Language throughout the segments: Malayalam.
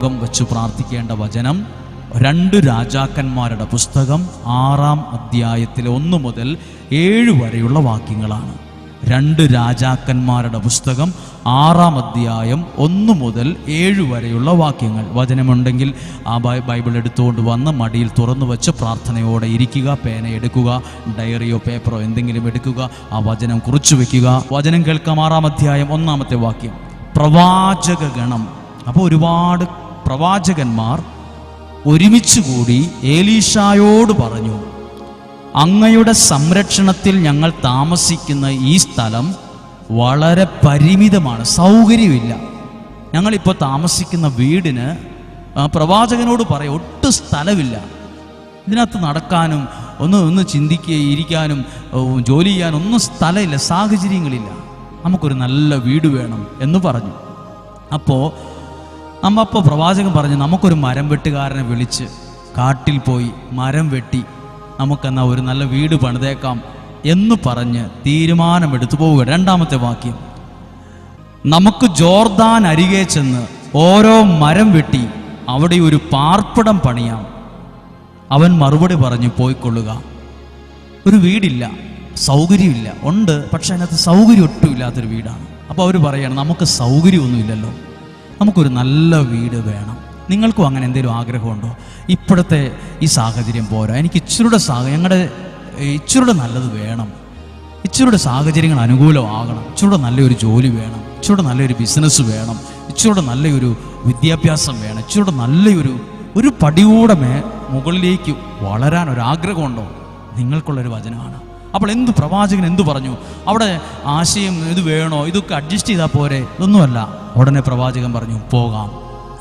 മുഖം വെച്ച് പ്രാർത്ഥിക്കേണ്ട വചനം രണ്ട് രാജാക്കന്മാരുടെ പുസ്തകം ആറാം അധ്യായത്തിലെ ഒന്ന് മുതൽ ഏഴ് വരെയുള്ള വാക്യങ്ങളാണ്. രണ്ട് രാജാക്കന്മാരുടെ പുസ്തകം ആറാം അധ്യായം ഒന്ന് മുതൽ ഏഴ് വരെയുള്ള വാക്യങ്ങൾ. വചനമുണ്ടെങ്കിൽ ആ ബൈബിൾ എടുത്തുകൊണ്ട് വന്ന് മടിയിൽ തുറന്നു വെച്ച് പ്രാർത്ഥനയോടെ ഇരിക്കുക പേന എടുക്കുക ഡയറിയോ പേപ്പറോ എന്തെങ്കിലും എടുക്കുക ആ വചനം കുറിച്ചു വെക്കുക. വചനം കേൾക്കാം ആറാം അധ്യായം ഒന്നാമത്തെ വാക്യം. പ്രവാചക ഗണം അപ്പോൾ ഒരുപാട് പ്രവാചകന്മാർ ഒരുമിച്ച് കൂടി ഏലീഷായോട് പറഞ്ഞു അങ്ങയുടെ സംരക്ഷണത്തിൽ ഞങ്ങൾ താമസിക്കുന്ന ഈ സ്ഥലം വളരെ പരിമിതമാണ് സൗകര്യമില്ല. ഞങ്ങളിപ്പോൾ താമസിക്കുന്ന വീടിന് പ്രവാചകനോട് പറയും ഒട്ടും സ്ഥലമില്ല. ഇതിനകത്ത് നടക്കാനും ഒന്ന് ഒന്ന് ചിന്തിക്കുകയും ഇരിക്കാനും ജോലി ചെയ്യാനും ഒന്നും സ്ഥലമില്ല സാഹചര്യങ്ങളില്ല. നമുക്കൊരു നല്ല വീട് വേണം എന്ന് പറഞ്ഞു. അപ്പോൾ നമ്മപ്പോൾ പ്രവാചകൻ പറഞ്ഞു നമുക്കൊരു മരം വെട്ടുകാരനെ വിളിച്ച് കാട്ടിൽ പോയി മരം വെട്ടി നമുക്കെന്നാ ഒരു നല്ല വീട് പണിതേക്കാം എന്ന് പറഞ്ഞ് തീരുമാനമെടുത്തു പോവുക രണ്ടാമത്തെ വാക്യം നമുക്ക് ജോർദാൻ അരികെ ചെന്ന് ഓരോ മരം വെട്ടി അവിടെ ഒരു പാർപ്പിടം പണിയാം. അവൻ മറുപടി പറഞ്ഞു പോയിക്കൊള്ളുക. ഒരു വീടില്ല സൗകര്യമില്ല. ഉണ്ട് പക്ഷെ അതിനകത്ത് സൗകര്യം ഒട്ടും ഇല്ലാത്തൊരു വീടാണ്. അപ്പോൾ അവർ പറയുകയാണ് നമുക്ക് സൗകര്യമൊന്നുമില്ലല്ലോ. നമുക്കൊരു നല്ല വീട് വേണം. നിങ്ങൾക്കും അങ്ങനെ എന്തെങ്കിലും ആഗ്രഹമുണ്ടോ? ഇപ്പോഴത്തെ ഈ സാഹചര്യം പോരാ. എനിക്ക് ഇച്ചിരൂടെ സാഹ ഞങ്ങളുടെ ഇച്ചിരൂടെ നല്ലത് വേണം. ഇച്ചിരൂടെ സാഹചര്യങ്ങൾ അനുകൂലമാകണം. ഇച്ചിരൂടെ നല്ലൊരു ജോലി വേണം. ഇച്ചിരൂടെ നല്ലൊരു ബിസിനസ് വേണം. ഇച്ചിരൂടെ നല്ലൊരു വിദ്യാഭ്യാസം വേണം. ഇച്ചിരൂടെ നല്ലൊരു ഒരു പടിയൂടെ മേ മുകളിലേക്ക് വളരാൻ ഒരു ആഗ്രഹമുണ്ടോ നിങ്ങൾക്കുള്ളൊരു വചനമാണ്. അപ്പോൾ എന്ത് പ്രവാചകൻ എന്തു പറഞ്ഞു? അവിടെ ആശയം ഇത് വേണോ? ഇതൊക്കെ അഡ്ജസ്റ്റ് ചെയ്താൽ പോരെ? ഇതൊന്നുമല്ല. ഉടനെ പ്രവാചകൻ പറഞ്ഞു പോകാം.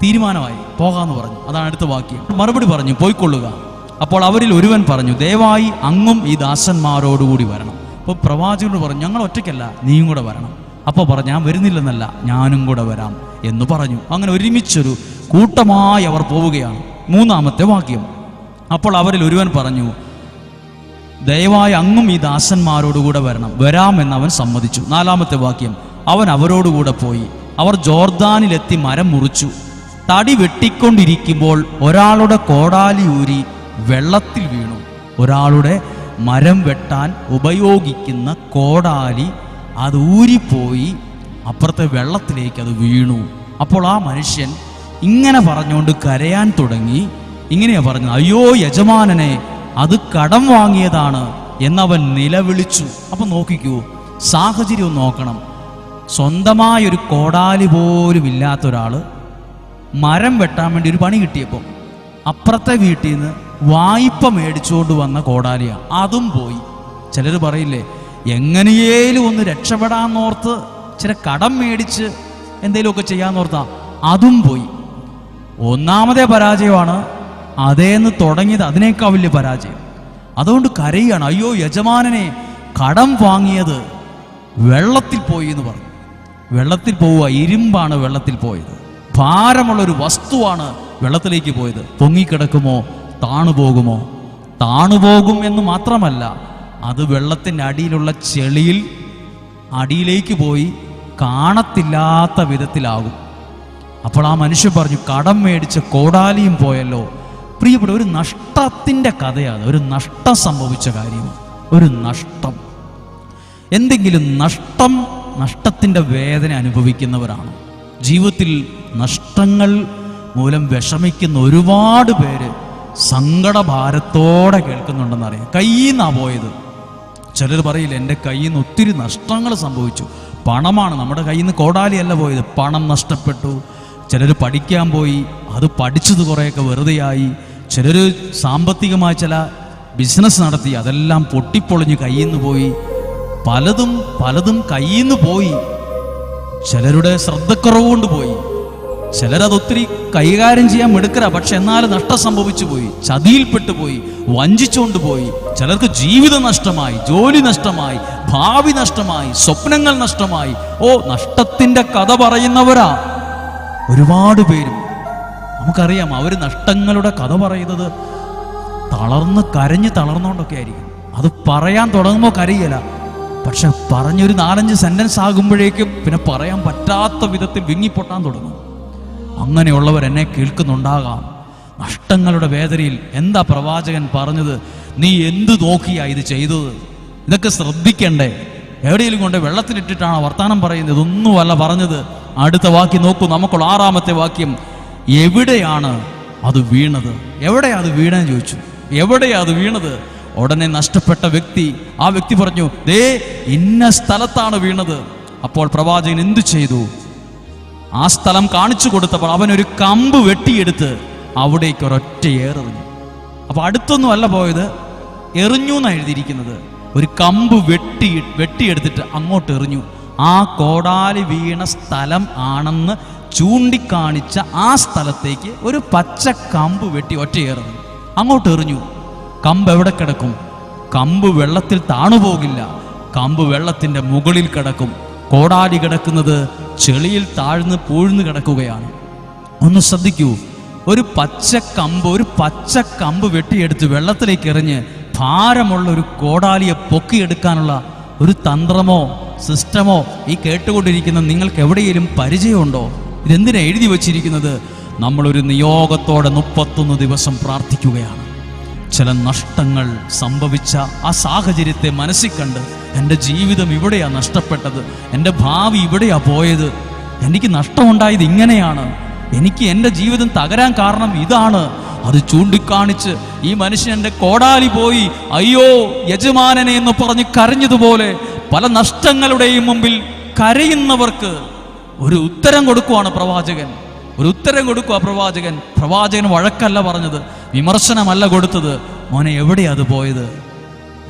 തീരുമാനമായി. പോകാമെന്ന് പറഞ്ഞു. അതാണ് അടുത്ത വാക്യം. മറുപടി പറഞ്ഞു പോയിക്കൊള്ളുക. അപ്പോൾ അവരിൽ ഒരുവൻ പറഞ്ഞു ദയവായി അങ്ങും ഈ ദാസന്മാരോടുകൂടി വരണം. അപ്പോൾ പ്രവാചകനോട് പറഞ്ഞു ഞങ്ങൾ ഒറ്റയ്ക്കല്ല നീയും കൂടെ വരണം. അപ്പോൾ പറഞ്ഞു ഞാൻ വരുന്നില്ലെന്നല്ല ഞാനും കൂടെ വരാം. എന്ന് പറഞ്ഞു. അങ്ങനെ ഒരുമിച്ചൊരു കൂട്ടമായി അവർ പോവുകയാണ്. മൂന്നാമത്തെ വാക്യം. അപ്പോൾ അവരിൽ ഒരുവൻ പറഞ്ഞു ദയവായി അങ്ങും ഈ ദാസന്മാരോടുകൂടെ വരണം. വരാമെന്ന് അവൻ സമ്മതിച്ചു. നാലാമത്തെ വാക്യം. അവൻ അവരോടുകൂടെ പോയി. അവർ ജോർദാനിലെത്തി മരം മുറിച്ചു. തടി വെട്ടിക്കൊണ്ടിരിക്കുമ്പോൾ ഒരാളുടെ കോടാലി ഊരി വെള്ളത്തിൽ വീണു. ഒരാളുടെ മരം വെട്ടാൻ ഉപയോഗിക്കുന്ന കോടാലി അത് ഊരിപ്പോയി അപ്പുറത്തെ വെള്ളത്തിലേക്ക് അത് വീണു. അപ്പോൾ ആ മനുഷ്യൻ ഇങ്ങനെ പറഞ്ഞുകൊണ്ട് കരയാൻ തുടങ്ങി. ഇങ്ങനെയാ പറഞ്ഞത്. അയ്യോ യജമാനനെ അത് കടം വാങ്ങിയതാണ് എന്നവൻ നിലവിളിച്ചു. അപ്പൊ നോക്കിക്കൂ സാഹചര്യം നോക്കണം. സ്വന്തമായൊരു കോടാലി പോലും ഇല്ലാത്ത ഒരാൾ മരം വെട്ടാൻ വേണ്ടി ഒരു പണി കിട്ടിയപ്പോൾ അപ്പുറത്തെ വീട്ടിൽ നിന്ന് വായ്പ മേടിച്ചുകൊണ്ട് വന്ന കോടാലിയാണ് അതും പോയി. ചിലർ പറയില്ലേ എങ്ങനെയേലും ഒന്ന് രക്ഷപ്പെടാമെന്നോർത്ത് ചില കടം മേടിച്ച് എന്തെങ്കിലുമൊക്കെ ചെയ്യാമെന്നോർത്താ അതും പോയി. ഒന്നാമതേ പരാജയമാണ് അതേന്ന് തുടങ്ങിയത് അതിനേക്കാൾ വലിയ പരാജയം. അതുകൊണ്ട് കരയുകയാണ് അയ്യോ യജമാനനെ കടം വാങ്ങിയത് വെള്ളത്തിൽ പോയി എന്ന് പറഞ്ഞു. വെള്ളത്തിൽ പോവുക ഇരുമ്പാണ് വെള്ളത്തിൽ പോയത്. ഭാരമുള്ള ഒരു വസ്തുവാണ് വെള്ളത്തിലേക്ക് പോയത്. പൊങ്ങിക്കിടക്കുമോ താണുപോകുമോ? താണുപോകും എന്ന് മാത്രമല്ല അത് വെള്ളത്തിന്റെ അടിയിലുള്ള ചെളിയിൽ അടിയിലേക്ക് പോയി കാണത്തില്ലാത്ത വിധത്തിലാകും. അപ്പോൾ ആ മനുഷ്യൻ പറഞ്ഞു കടം മേടിച്ച കോടാലിയും പോയല്ലോ പ്രിയപ്പെട്ട ഒരു നഷ്ടത്തിന്റെ കഥയാണ് ഒരു നഷ്ടം സംഭവിച്ച കാര്യം ഒരു നഷ്ടം. എന്തെങ്കിലും നഷ്ടം നഷ്ടത്തിന്റെ വേദന അനുഭവിക്കുന്നവരാണ്. ജീവിതത്തിൽ നഷ്ടങ്ങൾ മൂലം വിഷമിക്കുന്ന ഒരുപാട് പേര് സങ്കടഭാരത്തോടെ കേൾക്കുന്നുണ്ടെന്നറിയാം കയ്യിൽ നിന്നാ പോയത്? ചിലർ പറയില്ല എന്റെ കയ്യിൽ നിന്ന് ഒത്തിരി നഷ്ടങ്ങൾ സംഭവിച്ചു. പണമാണ് നമ്മുടെ കയ്യിൽ നിന്ന് കോടാലിയല്ല പോയത്. പണം നഷ്ടപ്പെട്ടു. ചിലർ പഠിക്കാൻ പോയി. അത് പഠിച്ചത് കുറേയൊക്കെ വെറുതെയായി. ചിലർ സാമ്പത്തികമായ ചില ബിസിനസ് നടത്തി അതെല്ലാം പൊട്ടിപ്പൊളിഞ്ഞ് കയ്യിൽ നിന്ന് പോയി. പലതും പലതും കയ്യിൽ നിന്ന് പോയി. ചിലരുടെ ശ്രദ്ധക്കുറവ് കൊണ്ട് പോയി. ചിലരതൊത്തിരി കൈകാര്യം ചെയ്യാൻ മെടുക്കര പക്ഷെ എന്നാലും നഷ്ടം സംഭവിച്ചു പോയി. ചതിയിൽപ്പെട്ടു പോയി വഞ്ചിച്ചുകൊണ്ട് പോയി. ചിലർക്ക് ജീവിതം നഷ്ടമായി ജോലി നഷ്ടമായി ഭാവി നഷ്ടമായി സ്വപ്നങ്ങൾ നഷ്ടമായി. ഓ നഷ്ടത്തിന്റെ കഥ പറയുന്നവരാ. ഒരുപാട് പേരും നമുക്കറിയാം അവർ നഷ്ടങ്ങളുടെ കഥ പറയുന്നത് തളർന്ന് കരഞ്ഞ് തളർന്നുകൊണ്ടൊക്കെ ആയിരിക്കും അത് പറയാൻ തുടങ്ങുമ്പോൾ കരയില്ല. പക്ഷെ പറഞ്ഞൊരു നാലഞ്ച് സെന്റൻസ് ആകുമ്പോഴേക്കും പിന്നെ പറയാൻ പറ്റാത്ത വിധത്തിൽ വിങ്ങിപ്പൊട്ടാൻ തുടങ്ങും. അങ്ങനെയുള്ളവർ എന്നെ കേൾക്കുന്നുണ്ടാകാം. നഷ്ടങ്ങളുടെ വേദനയിൽ എന്താ പ്രവാചകൻ പറഞ്ഞത്? നീ എന്ത് നോക്കിയാ ഇത് ചെയ്തത്? ഇതൊക്കെ ശ്രദ്ധിക്കണ്ടേ? എവിടെയെങ്കിലും കൊണ്ട് വെള്ളത്തിലിട്ടിട്ടാണ് വർത്തമാനം പറയുന്നത്? ഇതൊന്നുമല്ല പറഞ്ഞത്. അടുത്ത വാക്യം നോക്കൂ. നമുക്കുള്ള ആറാമത്തെ വാക്യം. എവിടെയാണ് അത് വീണത്? എവിടെയാ അത് വീണെന്ന് ചോദിച്ചു. എവിടെയാ അത് വീണത്? ഉടനെ നഷ്ടപ്പെട്ട വ്യക്തി ആ വ്യക്തി പറഞ്ഞു ദേ ഇന്ന സ്ഥലത്താണ് വീണത്. അപ്പോൾ പ്രവാചകൻ എന്തു ചെയ്തു? ആ സ്ഥലം കാണിച്ചു കൊടുത്തപ്പോൾ അവൻ ഒരു കമ്പ് വെട്ടിയെടുത്ത് അവിടേക്ക് ഒരൊറ്റ ഏറെറിഞ്ഞു അപ്പൊ അടുത്തൊന്നും അല്ല പോയത്. എറിഞ്ഞു എന്നാണ് എഴുതിയിരിക്കുന്നത്. ഒരു കമ്പ് വെട്ടി വെട്ടിയെടുത്തിട്ട് അങ്ങോട്ട് എറിഞ്ഞു. ആ കോടാലി വീണ സ്ഥലം ആണെന്ന് ചൂണ്ടിക്കാണിച്ച ആ സ്ഥലത്തേക്ക് ഒരു പച്ച കമ്പ് വെട്ടി ഒറ്റയേറുന്നു. അങ്ങോട്ട് എറിഞ്ഞു കമ്പ് എവിടെ കിടക്കും? കമ്പ് വെള്ളത്തിൽ താണുപോകില്ല. കമ്പ് വെള്ളത്തിന്റെ മുകളിൽ കിടക്കും. കോടാലി കിടക്കുന്നത് ചെളിയിൽ താഴ്ന്ന് പൂഴ്ന്നു കിടക്കുകയാണ്. ഒന്ന് ശ്രദ്ധിക്കൂ ഒരു പച്ച കമ്പ് ഒരു പച്ച കമ്പ് വെട്ടിയെടുത്ത് വെള്ളത്തിലേക്ക് എറിഞ്ഞ് ഭാരമുള്ള ഒരു കോടാലിയെ പൊക്കിയെടുക്കാനുള്ള ഒരു തന്ത്രമോ സിസ്റ്റമോ ഈ കേട്ടുകൊണ്ടിരിക്കുന്ന നിങ്ങൾക്ക് എവിടെയെങ്കിലും പരിചയമുണ്ടോ? ഇതെന്തിനാ എഴുതി വച്ചിരിക്കുന്നത്? നമ്മളൊരു നിയോഗത്തോടെ മുപ്പത്തൊന്ന് ദിവസം പ്രാർത്ഥിക്കുകയാണ്. ചില നഷ്ടങ്ങൾ സംഭവിച്ച ആ സാഹചര്യത്തെ മനസ്സിൽ കണ്ട് എന്റെ ജീവിതം ഇവിടെയാണ് നഷ്ടപ്പെട്ടത് എന്റെ ഭാവി ഇവിടെയാണ് പോയത് എനിക്ക് നഷ്ടമുണ്ടായത് ഇങ്ങനെയാണ് എനിക്ക് എന്റെ ജീവിതം തകരാൻ കാരണം ഇതാണ്. അത് ചൂണ്ടിക്കാണിച്ച് ഈ മനുഷ്യൻ എന്റെ കോടാലി പോയി അയ്യോ യജമാനനെ എന്ന് പറഞ്ഞ് കരഞ്ഞതുപോലെ പല നഷ്ടങ്ങളുടെയും മുമ്പിൽ കരയുന്നവർക്ക് ഒരു ഉത്തരം കൊടുക്കുവാണ് പ്രവാചകൻ. ഒരു ഉത്തരം കൊടുക്കുക പ്രവാചകൻ. പ്രവാചകൻ വഴക്കല്ല പറഞ്ഞത്. വിമർശനമല്ല കൊടുത്തത്. മോനെ എവിടെയാ അത് പോയത്?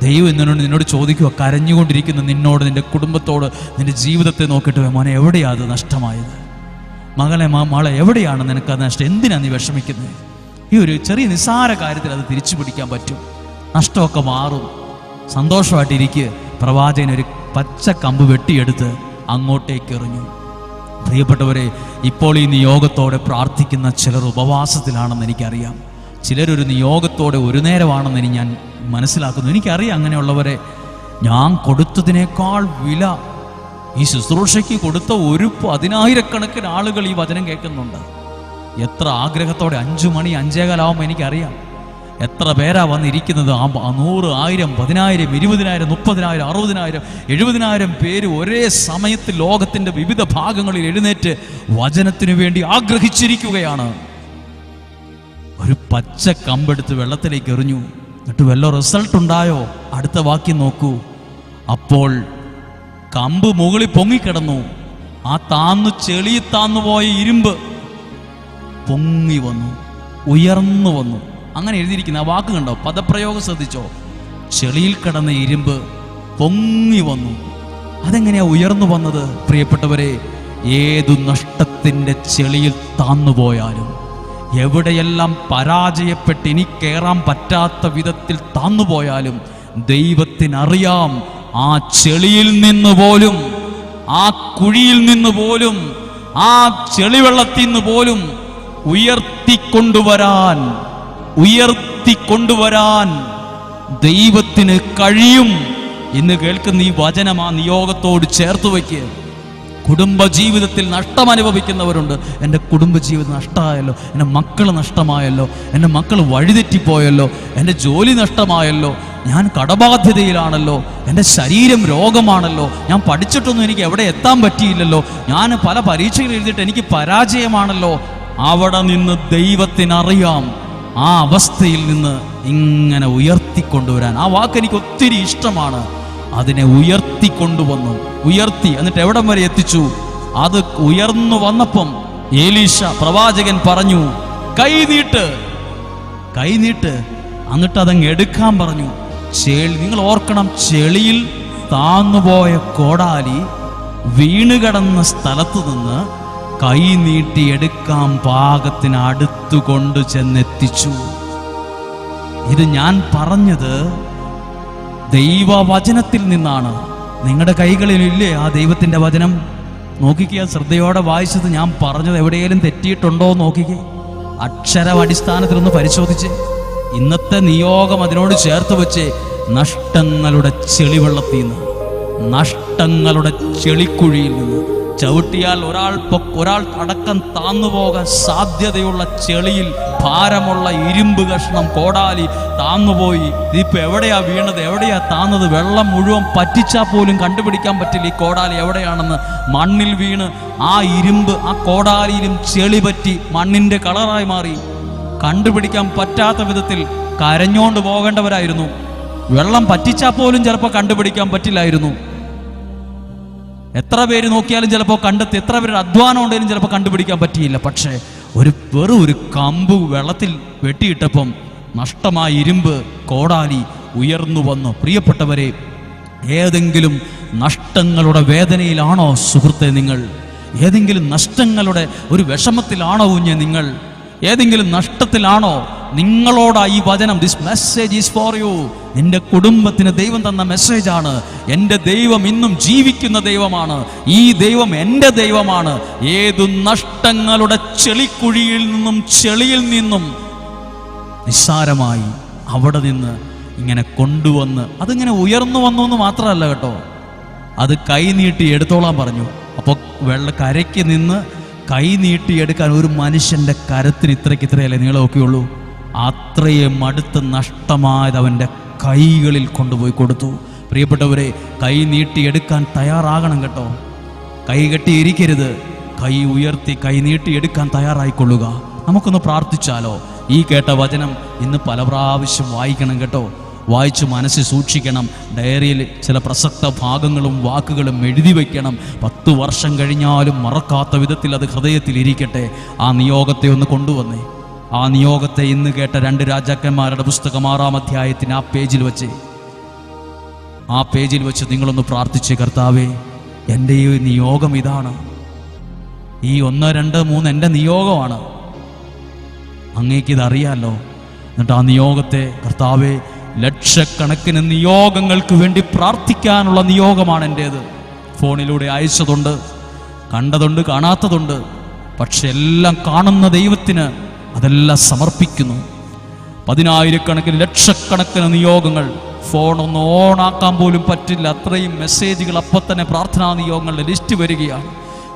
ദൈവം എന്നോട് നിന്നോട് ചോദിക്കുക കരഞ്ഞുകൊണ്ടിരിക്കുന്ന നിന്നോട് നിന്റെ കുടുംബത്തോട് നിന്റെ ജീവിതത്തെ നോക്കിയിട്ട് മോനെ എവിടെയാ അത് നഷ്ടമായത്? മകളെ മാളെ എവിടെയാണ് നിനക്ക് അത് നഷ്ടം? എന്തിനാണ് നീ വിഷമിക്കുന്നത് ഈ ഒരു ചെറിയ നിസ്സാര കാര്യത്തിൽ അത് തിരിച്ചു പിടിക്കാൻ പറ്റും. നഷ്ടമൊക്കെ മാറും. സന്തോഷമായിട്ടിരിക്കുക പ്രവാചകൻ ഒരു പച്ച കമ്പ് വെട്ടിയെടുത്ത് അങ്ങോട്ടേക്ക് എറിഞ്ഞു പ്രിയപ്പെട്ടവരെ ഇപ്പോൾ ഈ നിയോഗത്തോടെ പ്രാർത്ഥിക്കുന്ന ചിലർ ഉപവാസത്തിലാണെന്ന് എനിക്കറിയാം. ചിലരൊരു നിയോഗത്തോടെ ഒരു നേരമാണെന്ന് ഞാൻ മനസ്സിലാക്കുന്നു. എനിക്കറിയാം അങ്ങനെയുള്ളവരെ ഞാൻ കൊടുത്തതിനേക്കാൾ വില ഈ ശുശ്രൂഷയ്ക്ക് കൊടുത്ത ഒരു പതിനായിരക്കണക്കിന് ആളുകൾ ഈ വചനം കേൾക്കുന്നുണ്ട്. എത്ര ആഗ്രഹത്തോടെ അഞ്ചു മണി അഞ്ചേകാലാവുമ്പോൾ എനിക്കറിയാം. എത്ര പേരാ വന്നിരിക്കുന്നത്? ആ നൂറ് ആയിരം പതിനായിരം ഇരുപതിനായിരം മുപ്പതിനായിരം അറുപതിനായിരം എഴുപതിനായിരം പേര് ഒരേ സമയത്ത് ലോകത്തിന്റെ വിവിധ ഭാഗങ്ങളിൽ എഴുന്നേറ്റ് വചനത്തിനു വേണ്ടി ആഗ്രഹിച്ചിരിക്കുകയാണ്. ഒരു പച്ച കമ്പെടുത്ത് വെള്ളത്തിലേക്ക് എറിഞ്ഞു. എന്നിട്ട് വല്ല റിസൾട്ട് ഉണ്ടായോ? അടുത്ത വാക്യം നോക്കൂ. അപ്പോൾ കമ്പ് മുകളിൽ പൊങ്ങിക്കിടന്നു. ആ താന്നു ചെളി താന്നു പോയ ഇരുമ്പ് പൊങ്ങി വന്നു ഉയർന്നു വന്നു. അങ്ങനെ എഴുതിയിരിക്കുന്ന ആ വാക്ക് കണ്ടോ? പദപ്രയോഗം ശ്രദ്ധിച്ചോ? ചെളിയിൽ കിടന്ന ഇരുമ്പ് പൊങ്ങി വന്നു. അതെങ്ങനെയാ ഉയർന്നു വന്നത്? പ്രിയപ്പെട്ടവരെ ഏതു നഷ്ടത്തിന്റെ ചെളിയിൽ താന്നുപോയാലും എവിടെയെല്ലാം പരാജയപ്പെട്ട് ഇനി കയറാൻ പറ്റാത്ത വിധത്തിൽ താന്നുപോയാലും ദൈവത്തിനറിയാം ആ ചെളിയിൽ നിന്ന് പോലും ആ കുഴിയിൽ നിന്ന് പോലും ആ ചെളിവെള്ളത്തിൽ നിന്ന് പോലും ഉയർത്തിക്കൊണ്ടുവരാൻ ഉയർത്തിക്കൊണ്ടുവരാൻ ദൈവത്തിന് കഴിയും ഇന്ന് കേൾക്കുന്ന ഈ വചനം ആ നിയോഗത്തോട് ചേർത്ത് വയ്ക്കുക കുടുംബജീവിതത്തിൽ നഷ്ടം അനുഭവിക്കുന്നവരുണ്ട് എന്റെ കുടുംബജീവിതം നഷ്ടമായല്ലോ. എന്റെ മക്കൾ നഷ്ടമായല്ലോ. എന്റെ മക്കൾ വഴിതെറ്റിപ്പോയല്ലോ. എന്റെ ജോലി നഷ്ടമായല്ലോ. ഞാൻ കടബാധ്യതയിലാണല്ലോ. എന്റെ ശരീരം രോഗമാണല്ലോ. ഞാൻ പഠിച്ചിട്ടൊന്നും എനിക്ക് എവിടെ എത്താൻ പറ്റിയില്ലല്ലോ. ഞാൻ പല പരീക്ഷകൾ എഴുതിയിട്ട് എനിക്ക് പരാജയമാണല്ലോ. അവിടെ നിന്ന് ദൈവത്തിനറിയാം. ആ അവസ്ഥയിൽ നിന്ന് ഇങ്ങനെ ഉയർത്തിക്കൊണ്ടുവരാൻ. ആ വാക്ക് എനിക്ക് ഒത്തിരി ഇഷ്ടമാണ്. അതിനെ ഉയർത്തിക്കൊണ്ടുവന്നു. ഉയർത്തി. എന്നിട്ട് എവിടം വരെ എത്തിച്ചു? അത് ഉയർന്നു വന്നപ്പം ഏലീഷ പ്രവാചകൻ പറഞ്ഞു കൈ നീട്ട്. കൈ നീട്ട്. എന്നിട്ട് അതങ്ങ് എടുക്കാൻ പറഞ്ഞു. ചെളി നിങ്ങൾ ഓർക്കണം ചെളിയിൽ താന്നുപോയ കോടാലി വീണുകിടന്ന സ്ഥലത്ത് നിന്ന് കൈ നീട്ടിയെടുക്കാൻ പാകത്തിന് അടുത്തു കൊണ്ടു ചെന്നെത്തിച്ചു. ഇത് ഞാൻ പറഞ്ഞത് ദൈവവചനത്തിൽ നിന്നാണ്. നിങ്ങളുടെ കൈകളിലില്ലേ ആ ദൈവത്തിന്റെ വചനം? നോക്കിക്കുക ശ്രദ്ധയോടെ വായിച്ചത് ഞാൻ പറഞ്ഞത് എവിടെയെങ്കിലും തെറ്റിയിട്ടുണ്ടോ എന്ന് നോക്കിക്കേ. അക്ഷരം അടിസ്ഥാനത്തിലൊന്ന് പരിശോധിച്ച്. ഇന്നത്തെ നിയോഗം അതിനോട് ചേർത്ത് വെച്ച് നഷ്ടങ്ങളുടെ ചെളിവെള്ളത്തിൽ നിന്ന് നഷ്ടങ്ങളുടെ ചെളിക്കുഴിയിൽ നിന്ന്. ചവിട്ടിയാൽ ഒരാൾ ഒരാൾ അടക്കം താന്നുപോകാൻ സാധ്യതയുള്ള ചെളിയിൽ ഭാരമുള്ള ഇരുമ്പ് കഷ്ണം കോടാലി താന്നുപോയി. ഇതിപ്പോ എവിടെയാ വീണത്? എവിടെയാ താന്നത്? വെള്ളം മുഴുവൻ പറ്റിച്ചാൽ പോലും കണ്ടുപിടിക്കാൻ പറ്റില്ല ഈ കോടാലി എവിടെയാണെന്ന്. മണ്ണിൽ വീണ് ആ ഇരുമ്പ് ആ കോടാലിയിലും ചെളി പറ്റി മണ്ണിന്റെ കളറായി മാറി. കണ്ടുപിടിക്കാൻ പറ്റാത്ത വിധത്തിൽ കരഞ്ഞോണ്ട് പോകേണ്ടവരായിരുന്നു. വെള്ളം പറ്റിച്ചാൽ പോലും ചിലപ്പോൾ കണ്ടുപിടിക്കാൻ പറ്റില്ലായിരുന്നു. എത്ര പേര് നോക്കിയാലും ചിലപ്പോൾ കണ്ടെത്തി എത്ര പേരുടെ അധ്വാനം ഉണ്ടെങ്കിലും ചിലപ്പോൾ കണ്ടുപിടിക്കാൻ പറ്റിയില്ല. പക്ഷേ ഒരു വെറും ഒരു കമ്പ് വെള്ളത്തിൽ വെട്ടിയിട്ടപ്പം നഷ്ടമായ ഇരുമ്പ് കോടാലി ഉയർന്നു വന്നു. പ്രിയപ്പെട്ടവരെ ഏതെങ്കിലും നഷ്ടങ്ങളുടെ വേദനയിലാണോ സുഹൃത്തെ നിങ്ങൾ? ഏതെങ്കിലും നഷ്ടങ്ങളുടെ ഒരു വിഷമത്തിലാണോ ഊഞ്ഞ നിങ്ങൾ? ഏതെങ്കിലും നഷ്ടത്തിലാണോ നിങ്ങളോടാ ഈ വചനം? This message is for you നിന്റെ കുടുംബത്തിന് ദൈവം തന്ന മെസ്സേജാണ് എന്റെ ദൈവം ഇന്നും ജീവിക്കുന്ന ദൈവമാണ്. ഈ ദൈവം എന്റെ ദൈവമാണ്. ഏതു നഷ്ടങ്ങളുടെ ചെളിക്കുഴിയിൽ നിന്നും ചെളിയിൽ നിന്നും നിസ്സാരമായി അവിടെ നിന്ന് ഇങ്ങനെ കൊണ്ടുവന്ന് അതിങ്ങനെ ഉയർന്നു വന്നു എന്ന് മാത്രമല്ല കേട്ടോ. അത് കൈ നീട്ടി എടുത്തോളാൻ പറഞ്ഞു. അപ്പോൾ വെള്ള കരയ്ക്ക് നിന്ന് കൈ നീട്ടി എടുക്കാൻ ഒരു മനുഷ്യന്റെ കരത്തിന് ഇത്രയ്ക്ക് ഇത്രയല്ലേ നീളമൊക്കെയുള്ളൂ അത്രയും അടുത്ത് നഷ്ടമായത് അവന്റെ കൈകളിൽ കൊണ്ടുപോയി കൊടുത്തു. പ്രിയപ്പെട്ടവരെ കൈ നീട്ടി എടുക്കാൻ തയ്യാറാകണം കേട്ടോ. കൈ കെട്ടിയിരിക്കരുത്. കൈ ഉയർത്തി കൈ നീട്ടി എടുക്കാൻ തയ്യാറായിക്കൊള്ളുക. നമുക്കൊന്ന് പ്രാർത്ഥിച്ചാലോ? ഈ കേട്ട വചനം ഇന്ന് പല പ്രാവശ്യം വായിക്കണം കേട്ടോ. വായിച്ച് മനസ്സിൽ സൂക്ഷിക്കണം. ഡയറിയിൽ ചില പ്രസക്ത ഭാഗങ്ങളും വാക്കുകളും എഴുതി വയ്ക്കണം പത്ത് വർഷം കഴിഞ്ഞാലും മറക്കാത്ത വിധത്തിൽ അത് ഹൃദയത്തിൽ ഇരിക്കട്ടെ. ആ നിയോഗത്തെ ഒന്ന് കൊണ്ടുവന്നേ. ആ നിയോഗത്തെ ഇന്ന് കേട്ട രണ്ട് രാജാക്കന്മാരുടെ പുസ്തകം ആറാം അധ്യായത്തിന് ആ പേജിൽ വെച്ച്. ആ പേജിൽ വെച്ച് നിങ്ങളൊന്ന് പ്രാർത്ഥിച്ച് കർത്താവേ എന്റെ ഈ നിയോഗം ഇതാണ്. ഈ ഒന്ന് രണ്ട് മൂന്ന് എന്റെ നിയോഗമാണ്. അങ്ങേക്ക് ഇതറിയാലോ എന്നിട്ട് ആ നിയോഗത്തെ കർത്താവെ ലക്ഷക്കണക്കിന് നിയോഗങ്ങൾക്ക് വേണ്ടി പ്രാർത്ഥിക്കാനുള്ള നിയോഗമാണ് എന്റേത്. ഫോണിലൂടെ അയച്ചതുണ്ട് കണ്ടതുണ്ട് കാണാത്തതുണ്ട്. പക്ഷെ എല്ലാം കാണുന്ന ദൈവത്തിന് അതെല്ലാം സമർപ്പിക്കുന്നു. പതിനായിരക്കണക്കിന് ലക്ഷക്കണക്കിന് നിയോഗങ്ങൾ. ഫോൺ ഒന്ന് ഓണാക്കാൻ പോലും പറ്റില്ല. അത്രയും മെസ്സേജുകൾ അപ്പം തന്നെ പ്രാർത്ഥനാ നിയോഗങ്ങളുടെ ലിസ്റ്റ് വരികയാണ്.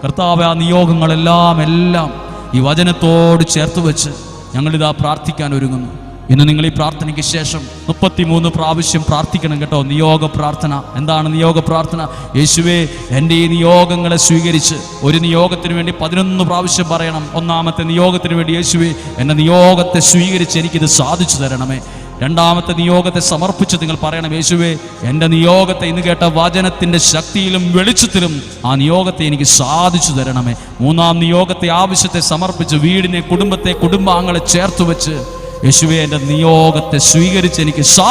കർത്താവ് ആ നിയോഗങ്ങളെല്ലാം എല്ലാം ഈ വചനത്തോട് ചേർത്ത് വെച്ച് ഞങ്ങളിതാ പ്രാർത്ഥിക്കാൻ ഒരുങ്ങുന്നു. ഇന്ന് നിങ്ങൾ ഈ പ്രാർത്ഥനയ്ക്ക് ശേഷം മുപ്പത്തിമൂന്ന് പ്രാവശ്യം പ്രാർത്ഥിക്കണം കേട്ടോ. നിയോഗ പ്രാർത്ഥന. എന്താണ് നിയോഗ പ്രാർത്ഥന? യേശുവേ എന്റെ ഈ നിയോഗങ്ങളെ സ്വീകരിച്ച് ഒരു നിയോഗത്തിന് വേണ്ടി പതിനൊന്ന് പ്രാവശ്യം പറയണം. ഒന്നാമത്തെ നിയോഗത്തിന് വേണ്ടി യേശുവേ എന്റെ നിയോഗത്തെ സ്വീകരിച്ച് എനിക്കിത് സാധിച്ചു തരണമേ. രണ്ടാമത്തെ നിയോഗത്തെ സമർപ്പിച്ച് നിങ്ങൾ പറയണം യേശുവേ എന്റെ നിയോഗത്തെ ഇന്ന് കേട്ട വചനത്തിന്റെ ശക്തിയിലും വെളിച്ചത്തിലും ആ നിയോഗത്തെ എനിക്ക് സാധിച്ചു തരണമേ. മൂന്നാം നിയോഗത്തെ ആവശ്യത്തെ സമർപ്പിച്ച് വീടിനെ കുടുംബത്തെ കുടുംബാംഗങ്ങളെ ചേർത്ത് വെച്ച് യേശുവേ എന്റെ നിയോഗത്തെ സ്വീകരിച്ച് എനിക്ക് സാ